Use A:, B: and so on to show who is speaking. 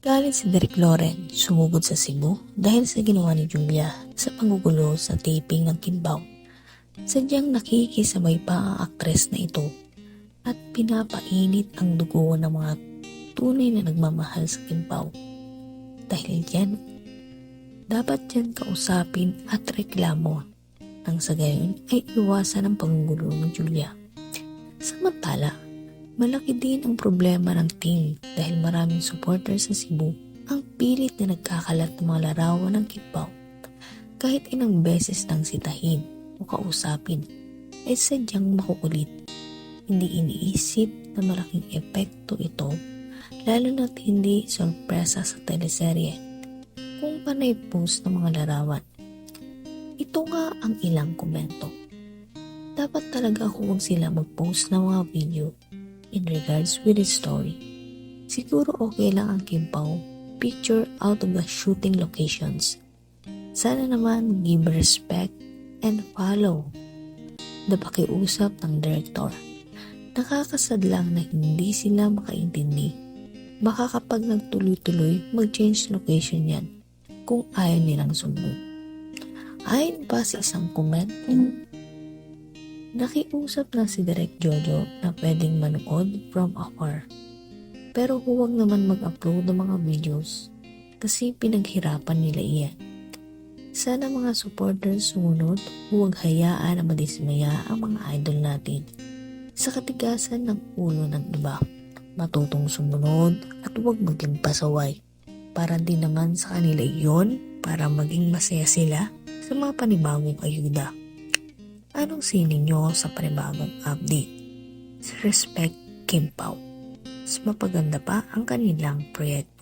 A: Galit si Derek Loren, sumugod sa Cebu dahil sa ginawa ni Julia sa panggugulo sa taping ng Kimbaw. Sadyang nakikisabay pa ang aktres na ito at pinapainit ang dugo ng mga tunay na nagmamahal sa Kimbaw. Dahil yan, dapat yan kausapin at reklamo nang sa gayon ay iwasan ang panggugulo ni Julia. Samantala, malaki din ang problema ng team dahil maraming supporter sa Cebu ang pilit na nagkakalat ng mga larawan ng Kipaw. Kahit ilang beses nang sitahin o kausapin, ay sadyang makukulit. Hindi iniisip na malaking epekto ito, lalo na't hindi sorpresa sa teleserye kung panay post ng mga larawan. Ito nga ang ilang komento. Dapat talaga huwag sila mag-post ng mga video in regards with the story. Siguro okay lang ang kimpaw picture out of the shooting locations. Sana naman give respect and follow the pakiusap ng director. Nakakasad lang na hindi sila makaintindi. Baka kapag nagtuloy-tuloy, mag-change location yan kung ayaw nilang sumunod. Ayon pa sa isang comment, nakiusap na si Direk Jojo na pwedeng manood from afar. Pero huwag naman mag-upload ng mga videos kasi pinaghirapan nila iyan. Sana mga supporters sumunod, huwag hayaan na madismaya ang mga idol natin sa katigasan ng ulo ng iba. Matutong sumunod at huwag maging pasaway. Para din naman sa kanila iyon para maging masaya sila sa mga panibagong ayuda. Anong sining nyo sa panibagong update? Respect Kim Pao. Mas mapaganda pa ang kanilang proyekto.